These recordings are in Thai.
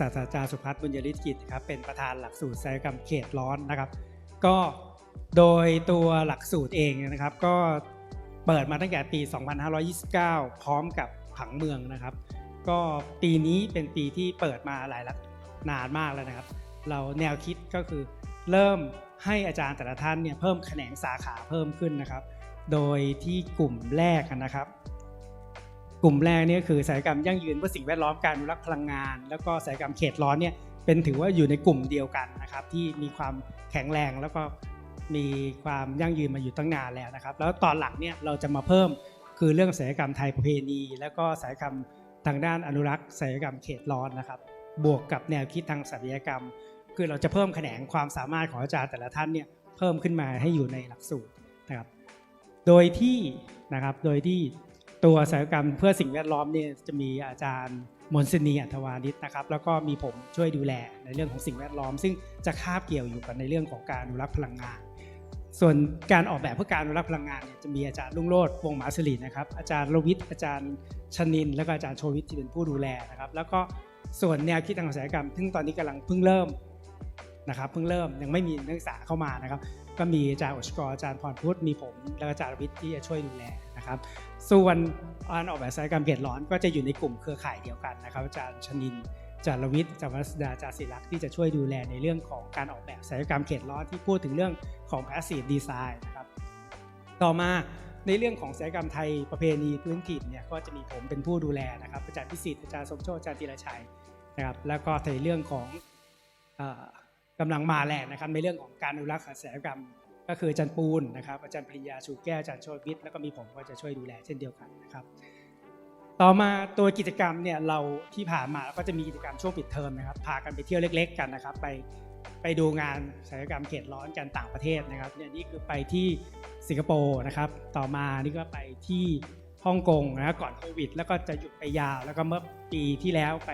ศาสตราจารย์สุพัฒน์บุญยริศกิจครับเป็นประธานหลักสูตรศัลยกรรมเขตร้อนนะครับ ก็โดยตัวหลักสูตรเองนะครับ ก็เปิดมาตั้งแต่ปี 2529 พร้อมกับผังเมืองนะครับ ก็ปีนี้เป็นปีที่เปิดมาหลายลักนานมากแล้วนะครับ เราแนวคิดก็คือเริ่มให้อาจารย์แต่ละท่านเนี่ยเพิ่มแขนงสาขาเพิ่มขึ้นนะครับ โดยที่กลุ่มแรกนะครับ กลุ่มแรกเนี่ยคือศัลยกรรมยั่งยืนเพื่อสิ่งแวดล้อมการอนุรักษ์พลังงาน แล้วก็ศัลยกรรมเขตร้อนเนี่ยเป็นถือว่าอยู่ในกลุ่มเดียวกันนะครับที่มีความแข็งแรงแล้วก็มีความยั่งยืนมาอยู่ตั้งนานแล้วนะครับ แล้วตอนหลังเนี่ยเราจะมาเพิ่มคือเรื่องศัลยกรรมไทยประเพณี แล้วก็ศัลยกรรมทางด้านอนุรักษ์ศัลยกรรมเขตร้อนนะครับ บวกกับแนวคิดทางศัลยกรรม คือเราจะเพิ่มแขนงความสามารถของอาจารย์แต่ละท่านเนี่ยเพิ่มขึ้นมาให้อยู่ในหลักสูตรนะครับ โดยที่นะครับโดยที่ ตัวศัลยกรรมเพื่อสิ่งแวดล้อมเนี่ยจะมีอาจารย์มนสนีอัธวานิชนะครับแล้วก็มีผมช่วยดูแลในเรื่องของสิ่งแวดล้อม ซึ่งจะคาบเกี่ยวอยู่กับในเรื่องของการอนุรักษ์พลังงาน ส่วนการออกแบบเพื่อการอนุรักษ์พลังงานเนี่ยจะมีอาจารย์ลุงโรดวงหมาสิรินะครับอาจารย์รวิทย์อาจารย์ชนิน แล้วก็อาจารย์โชวิทย์ที่เป็นผู้ดูแลนะครับแล้วก็ส่วนแนวคิดทางศัลยกรรม ซึ่งตอนนี้กำลังเพิ่งเริ่มนะครับเพิ่งเริ่มยังไม่มีนักศึกษาเข้ามานะครับก็มีอาจารย์อชกรอาจารย์พรพุทธมีผม แล้วก็อาจารย์รวิทย์ที่จะช่วยดูแล นะครับ ส่วนการออกแบบศัลยกรรเขตร้อนก็จะอยู่ในกลุ่มเครือข่ายเดียวกันนะครับอาจารย์ชนินอาจารย์รวิทย์อาจารย์วัสดาอาจารย์ศิลักษ์ที่จะช่วยดูแลในเรื่องของการออกแบบศัลยกรรมเขตร้อนที่พูดถึงเรื่องของ passive design นะครับ ต่อมาในเรื่องของศัลยกรรมไทยประเพณีพื้นถิ่นเนี่ยก็จะมีผมเป็นผู้ดูแลนะครับอาจารย์พิสิทธิ์อาจารย์สมโชติอาจารย์ธีรชัยนะครับ แล้วก็ในเรื่องของกำลังมาแรงนะครับในเรื่องของการอนุรักษ์ศัลยกรรม ก็คืออาจารย์ปูนนะครับอาจารย์ปริญญาชูแก้วอาจารย์โชติวิทย์แล้วก็มีผมก็จะช่วยดูแลเช่นเดียวกันนะครับ ต่อมาตัวกิจกรรมเนี่ยเราที่ผ่านมาก็จะมีกิจกรรมช่วงปิดเทอมนะครับพากันไปเที่ยวเล็ก ๆ กันนะครับ ไปไปดูงานศัลยกรรมเขตร้อนกันต่างประเทศนะครับเนี่ยนี่คือไปที่สิงคโปร์นะครับ ต่อมานี่ก็ไปที่ฮ่องกงนะก่อนโควิด แล้วก็จะหยุดไปยาวแล้วก็เมื่อปีที่แล้วไป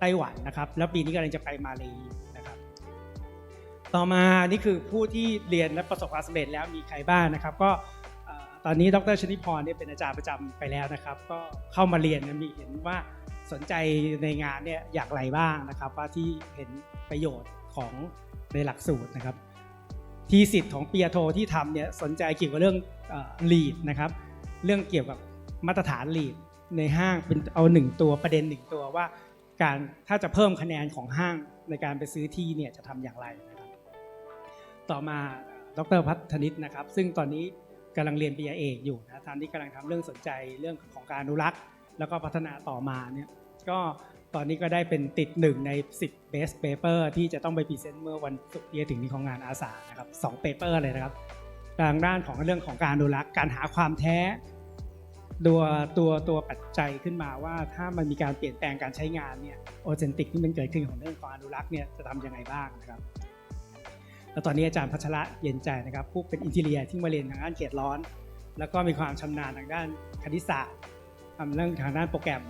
ไต้หวันนะครับ แล้วปีนี้กำลังจะไปมาเลย ต่อมานี่คือผู้ที่เรียนและประสบความสำเร็จแล้วมีใครบ้างนะครับ ก็เอ่อตอนนี้ดรชนิพรเนี่ยเป็นอาจารย์ประจำไปแล้วนะครับ ก็เข้ามาเรียนนะมีเห็นว่าสนใจในงานเนี่ยอย่างไรบ้างนะครับ ว่าที่เห็นประโยชน์ของในหลักสูตรนะครับ ทีสิทธิ์ของเปียโทที่ทำเนี่ยสนใจเกี่ยวกับเรื่องลีดนะครับ เรื่องเกี่ยวกับมาตรฐานลีดในห้างเป็นเอาหนึ่งตัวประเด็นหนึ่งตัวว่า การถ้าจะเพิ่มคะแนนของห้างในการไปซื้อที่เนี่ยจะทำอย่างไรนะ ต่อมาดรพัฒนิตนะครับ ซึ่งตอนนี้กำลังเรียนปริญญาเอกอยู่นะท่านที่กำลังทำเรื่องสนใจเรื่องของการอนุรักษ์ แล้วก็พัฒนาต่อมาเนี่ยก็ตอนนี้ก็ได้เป็นติดหนึ่งใน 10 best paper ที่จะต้องไปพรีเซนต์เมื่อวันศุกร์ที่จะถึงนี้ของงานอาสานะครับสอง paper เลยนะครับทางด้านของเรื่องของการอนุรักษ์การหาความแท้ตัวตัวตัวปัจจัยขึ้นมาว่าถ้ามันมีการเปลี่ยนแปลงการใช้งานเนี่ยโอเซนติกที่มันเกิดขึ้นของเรื่องของอนุรักษ์เนี่ยจะทำยังไงบ้างนะครับ แล้วตอนนี้อาจารย์พัชระเย็นใจนะครับผู้เป็นอินเทเลียที่มาเรียนทางด้านเขตร้อน แล้วก็มีความชำนาญทางด้านคณิตศาสตร์ทำเรื่องทางด้านโปรแกรม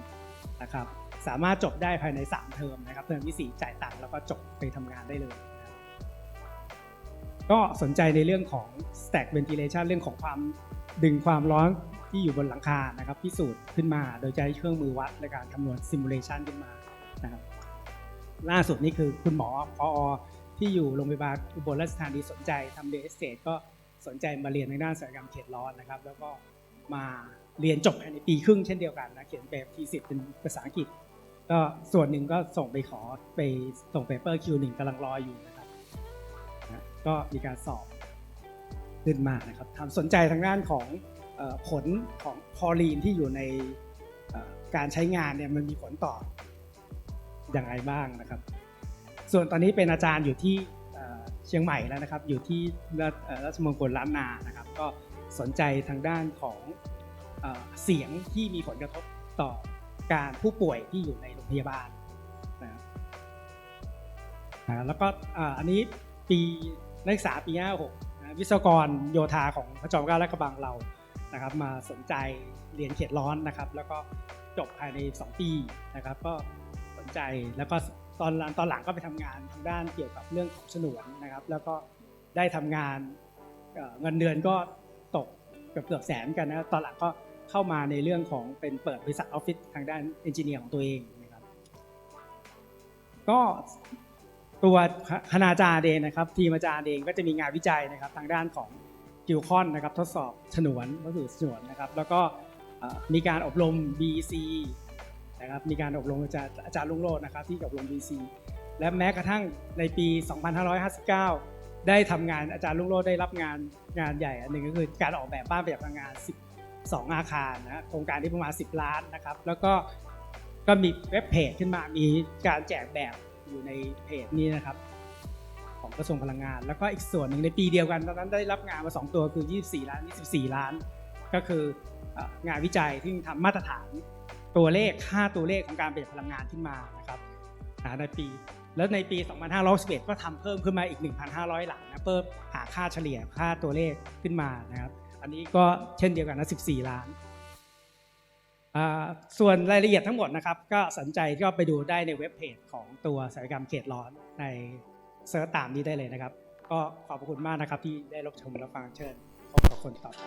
นะครับสามารถจบได้ภายใน 3 เทอมนะครับเทอมที่4จ่ายตังค์แล้วก็จบไปทำงานได้เลย ก็สนใจในเรื่องของ stack ventilation เรื่องของความดึงความร้อนที่อยู่บนหลังคานะครับพิสูจน์ขึ้นมา โดยใช้เครื่องมือวัดในการคำนวณ simulation ขึ้นมานะครับล่าสุดนี่คือคุณหมอพอ ที่อยู่โรงพยาบาลอุบลราชธานีสนใจทำเดสเตก็สนใจมาเรียนในด้านศัลยกรรมเขตร้อนนะครับ แล้วก็มาเรียนจบภายในปีครึ่งเช่นเดียวกันนะเขียนแบบทีสิเป็นภาษาอังกฤษ ก็ส่วนหนึ่งก็ส่งไปขอไปส่งเปเปอร์ Q1 กำลังรออยู่นะครับนะก็มีการสอบขึ้นมานะครับทำสนใจทางด้านของผลของคอรีนที่อยู่ในการใช้งานเนี่ยมันมีผลต่ออย่างไรบ้างนะครับ ส่วนตอนนี้เป็นอาจารย์อยู่ที่เชียงใหม่แล้วนะครับ อยู่ที่ราชมงคลล้านนานะครับ ก็สนใจทางด้านของเสียงที่มีผลกระทบต่อการผู้ป่วยที่อยู่ในโรงพยาบาลนะครับแล้วก็อันนี้ปีนักศึกษาปี56วิศวกรโยธาของพระจอมเกล้าและกระบังเรานะครับ มาสนใจเรียนเขตร้อนนะครับ แล้วก็จบภายใน 2 ปีนะครับ ก็สนใจแล้วก็ ตอนหลังตอนหลังก็ไปทำงานทางด้านเกี่ยวกับเรื่องของฉนวนนะครับ แล้วก็ได้ทำงานเงินเดือนก็ตกเกือบเกือบแสนกันนะตอนหลังก็เข้ามาในเรื่องของเป็นเปิดบริษัทออฟฟิศทางด้านเอนจิเนียร์ของตัวเองนะครับ ก็ตัวคณาจารย์เองนะครับ ทีมอาจารย์เองก็จะมีงานวิจัยนะครับ ทางด้านของกิวคอนนะครับ ทดสอบฉนวนวัสดุฉนวนนะครับ แล้วก็มีการอบรม BC นะครับมีการอบรมอาจารย์อาจารย์ลุงโรจน์นะครับที่อบรม BC และแม้กระทั่งในปี 2559 ได้ทำงานอาจารย์ลุงโรจน์ได้รับงานงานใหญ่อันหนึ่งก็คือการออกแบบบ้านประหยัดพลังงาน 12 อาคารนะโครงการที่ประมาณ 10 ล้านนะครับแล้วก็ก็มีเว็บเพจขึ้นมามีการแจกแบบอยู่ในเพจนี้นะครับของกระทรวงพลังงาน แล้วก็อีกส่วนหนึ่งในปีเดียวกันตอนนั้นได้รับงานมา 2 ตัวคือ 24 ล้าน 24 ล้าน ก็คือเอ่องานวิจัยที่ทำมาตรฐาน ตัวเลขค่าตัวเลขของการประหยัดพลังงานขึ้นมานะครับในปี แล้วในปี 2511 ก็ทำเพิ่มขึ้นมาอีก 1,500 หลังนะเพิ่มหาค่าเฉลี่ยค่าตัวเลขขึ้นมานะครับ อันนี้ก็เช่นเดียวกันนะ14 ล้าน ส่วนรายละเอียดทั้งหมดนะครับ ก็สนใจก็ไปดูได้ในเว็บเพจของตัวสายกรรมเขตร้อนในเซิร์ชตามนี้ได้เลยนะครับ ก็ขอบพระคุณมากนะครับที่ได้รับชมรับฟังเชิญพบกับคนต่อไป